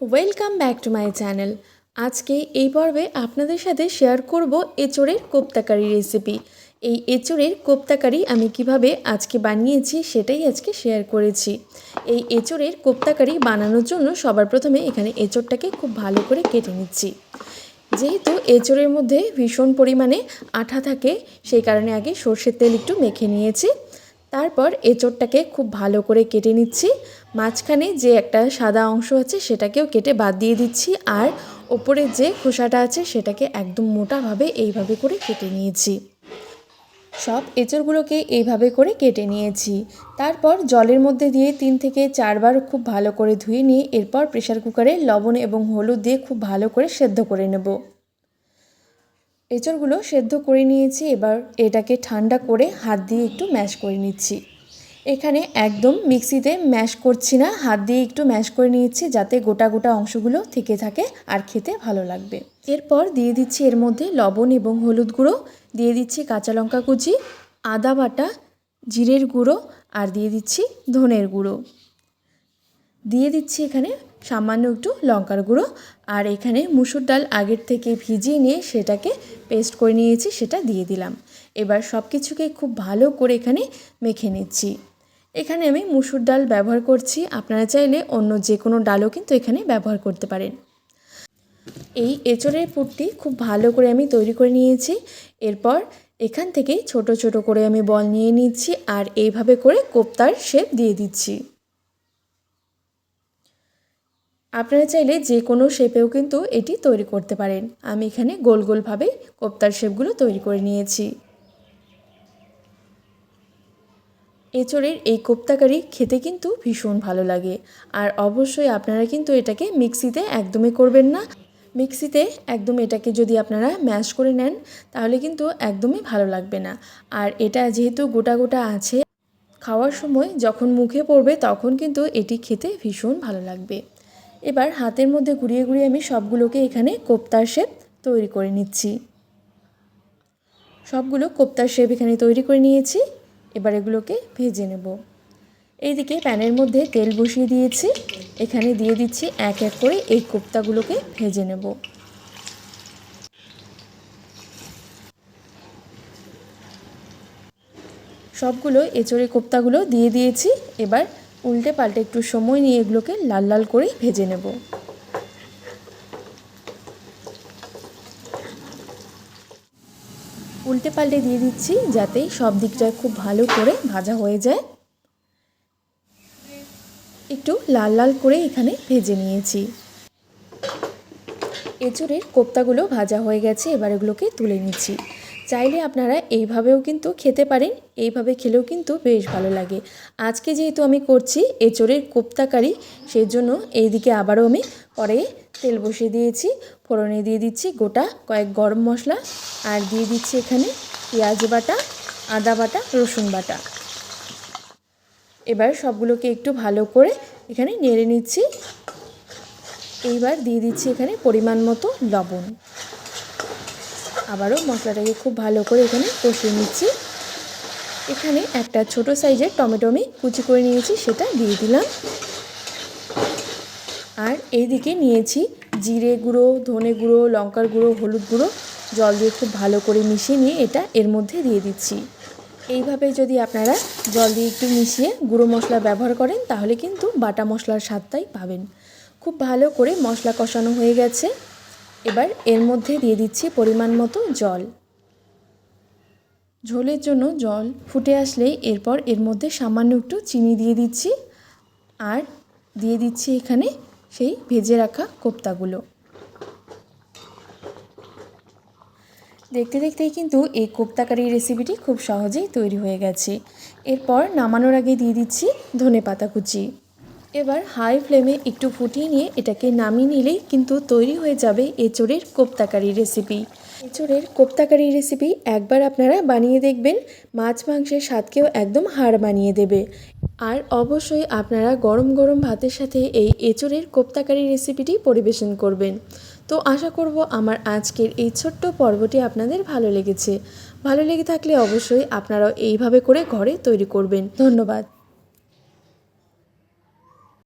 Welcome back to my channel. আজকে এই পর্বে আপনাদের সাথে শেয়ার করব এঁচড়ের কোপ্তাকারি রেসিপি। এই এঁচড়ের কোপ্তাকারি আমি কীভাবে আজকে বানিয়েছি সেটাই আজকে শেয়ার করেছি। এই এঁচড়ের কোপ্তাকারি বানানোর জন্য সবার প্রথমে এখানে এঁচড়টাকে খুব ভালো করে কেটে নিচ্ছি। যেহেতু এঁচড়ের মধ্যে ভীষণ পরিমাণে আঠা থাকে, সেই কারণে আগে সর্ষের তেল একটু মেখে নিয়েছি। তারপর এঁচড়টাকে খুব ভালো করে কেটে নিচ্ছি। মাঝখানে যে একটা সাদা অংশ আছে সেটাকেও কেটে বাদ দিয়ে দিচ্ছি আর ওপরে যে খোসাটা আছে সেটাকে একদম মোটাভাবে এইভাবে করে কেটে নিয়েছি। সব এঁচড়গুলোকে এইভাবে করে কেটে নিয়েছি। তারপর জলের মধ্যে দিয়ে তিন থেকে চারবার খুব ভালো করে ধুয়ে নিয়ে এরপর প্রেশার কুকারে লবণ এবং হলুদ দিয়ে খুব ভালো করে সেদ্ধ করে নেব। এঁচড়গুলো সেদ্ধ করে নিয়েছি, এবার এটাকে ঠান্ডা করে হাত দিয়ে একটু ম্যাশ করে নিচ্ছি। এখানে একদম মিক্সিতে ম্যাশ করছি না। হাত দিয়ে একটু ম্যাশ করে নিয়েছি যাতে গোটা গোটা অংশগুলো থেকে থাকে আর খেতে ভালো লাগবে। এরপর দিয়ে দিচ্ছি এর মধ্যে লবণ এবং হলুদ গুঁড়ো। দিয়ে দিচ্ছি কাঁচা লঙ্কা কুচি, আদা বাটা, জিরের গুঁড়ো আর দিয়ে দিচ্ছি ধনের গুঁড়ো। দিয়ে দিচ্ছি এখানে সামান্য একটু লঙ্কার গুঁড়ো। আর এখানে মুসুর ডাল আগের থেকে ভিজিয়ে নিয়ে সেটাকে পেস্ট করে নিয়েছি, সেটা দিয়ে দিলাম। এবার সব কিছুকে খুব ভালো করে এখানে মেখে নিচ্ছি। এখানে আমি মুসুর ডাল ব্যবহার করছি। আপনারা চাইলে অন্য যে কোনো ডালও কিন্তু এখানে ব্যবহার করতে পারেন। এই এঁচড়ের পুরটি খুব ভালো করে আমি তৈরি করে নিয়েছি। এরপর এখান থেকে ছোট ছোট করে আমি বল নিয়ে নিচ্ছি আর এইভাবে করে কোপ্তার শেপ দিয়ে দিচ্ছি। আপনারা চাইলে যে কোনো শেপেও কিন্তু এটি তৈরি করতে পারেন। আমি এখানে গোল গোলভাবে কোপ্তার শেপগুলো তৈরি করে নিয়েছি। এঁচড়ের এই কোপ্তাকারি খেতে কিন্তু ভীষণ ভালো লাগে। আর অবশ্যই আপনারা কিন্তু এটাকে মিক্সিতে একদমই করবেন না। মিক্সিতে একদম এটাকে যদি আপনারা ম্যাশ করে নেন, তাহলে কিন্তু একদমই ভালো লাগবে না। আর এটা যেহেতু গোটা গোটা আছে, খাওয়ার সময় যখন মুখে পড়বে তখন কিন্তু এটি খেতে ভীষণ ভালো লাগবে। এবার হাতের মধ্যে ঘুরিয়ে ঘুরিয়ে আমি সবগুলোকে এখানে কোপ্তার শেপ তৈরি করে নিচ্ছি। সবগুলো কোপ্তার শেপ এখানে তৈরি করে নিয়েছি। এবার এগুলোকে ভেজে নেব। এইদিকে প্যানের মধ্যে তেল বসিয়ে দিয়েছি। এখানে দিয়ে দিচ্ছি এক এক করে এই কোপ্তাগুলোকে ভেজে নেব। সবগুলো এঁচড়ে কোপ্তাগুলো দিয়ে দিয়েছি। এবার উল্টে পাল্টে একটু সময় নিয়ে এগুলোকে লাল লাল করে ভেজে নেব। উল্টে পাল্টে দিয়ে দিচ্ছি যাতে সব দিকটা খুব ভালো করে ভাজা হয়ে যায়। একটু লাল লাল করে এখানে ভেজে নিয়েছি। এঁচুড়ের কোপ্তাগুলো ভাজা হয়ে গেছে, এবার এগুলোকে তুলে নিচ্ছি। চাইলে আপনারা এইভাবেও কিন্তু খেতে পারেন, এইভাবে খেলেও কিন্তু বেশ ভালো লাগে। আজকে যেহেতু আমি করছি এঁচড়ের কোপ্তাকারি সেই জন্য এইদিকে আবারও আমি পরে তেল বসিয়ে দিয়েছি, ফোড়নে দিয়ে দিচ্ছি গোটা কয়েক গরম মশলা, আর দিয়ে দিচ্ছি এখানে পেঁয়াজ বাটা, আদা বাটা, রসুন বাটা। এবার সবগুলোকে একটু ভালো করে এখানে নেড়ে নিচ্ছি। এইবার দিয়ে দিচ্ছি এখানে পরিমাণ মতো লবণ। আবারও মশলাটাকে খুব ভালো করে এখানে কষিয়ে নিচ্ছি। এখানে একটা ছোট সাইজের টমেটো আমি কুচি করে নিয়েছি, সেটা দিয়ে দিলাম। আর এইদিকে নিয়েছি জিরে গুঁড়ো, ধনে গুঁড়ো, লঙ্কার গুঁড়ো, হলুদ গুঁড়ো। জল দিয়ে খুব ভালো করে মিশিয়ে নিয়ে এটা এর মধ্যে দিয়ে দিচ্ছি। এইভাবে যদি আপনারা জল দিয়ে একটু মিশিয়ে গুঁড়ো মশলা ব্যবহার করেন, তাহলে কিন্তু বাটা মশলার স্বাদটাই পাবেন। খুব ভালো করে মশলা কষানো হয়ে গেছে। এবার এর মধ্যে দিয়ে দিচ্ছি পরিমাণ মতো জল। ঝোলের জন্য জল ফুটে আসলেই এরপর এর মধ্যে সামান্য একটু চিনি দিয়ে দিচ্ছি। আর দিয়ে দিচ্ছি এখানে সেই ভেজে রাখা কোপ্তাগুলো। দেখতে দেখতেই কিন্তু এই কোপ্তাকারি রেসিপিটি খুব সহজেই তৈরি হয়ে গেছে। এরপর নামানোর আগে দিয়ে দিচ্ছি ধনে পাতা কুচি। এবার হাই ফ্লেমে একটু ফুটিয়ে নিয়ে এটাকে নামিয়ে নিলেই কিন্তু তৈরি হয়ে যাবে এচোরের কোপ্তাকারি রেসিপি এঁচড়ের কোপ্তাকারি রেসিপি একবার আপনারা বানিয়ে দেখবেন। মাছ মাংসের স্বাদকেও একদম হাড় বানিয়ে দেবে। আর অবশ্যই আপনারা গরম গরম ভাতের সাথে এই এঁচড়ের কোপ্তাকারি রেসিপিটি পরিবেশন করবেন। তো আশা করব আমার আজকের এই ছোট্ট পর্বটি আপনাদের ভালো লেগেছে। ভালো লেগে থাকলে অবশ্যই আপনারাও এইভাবে করে ঘরে তৈরি করবেন। ধন্যবাদ।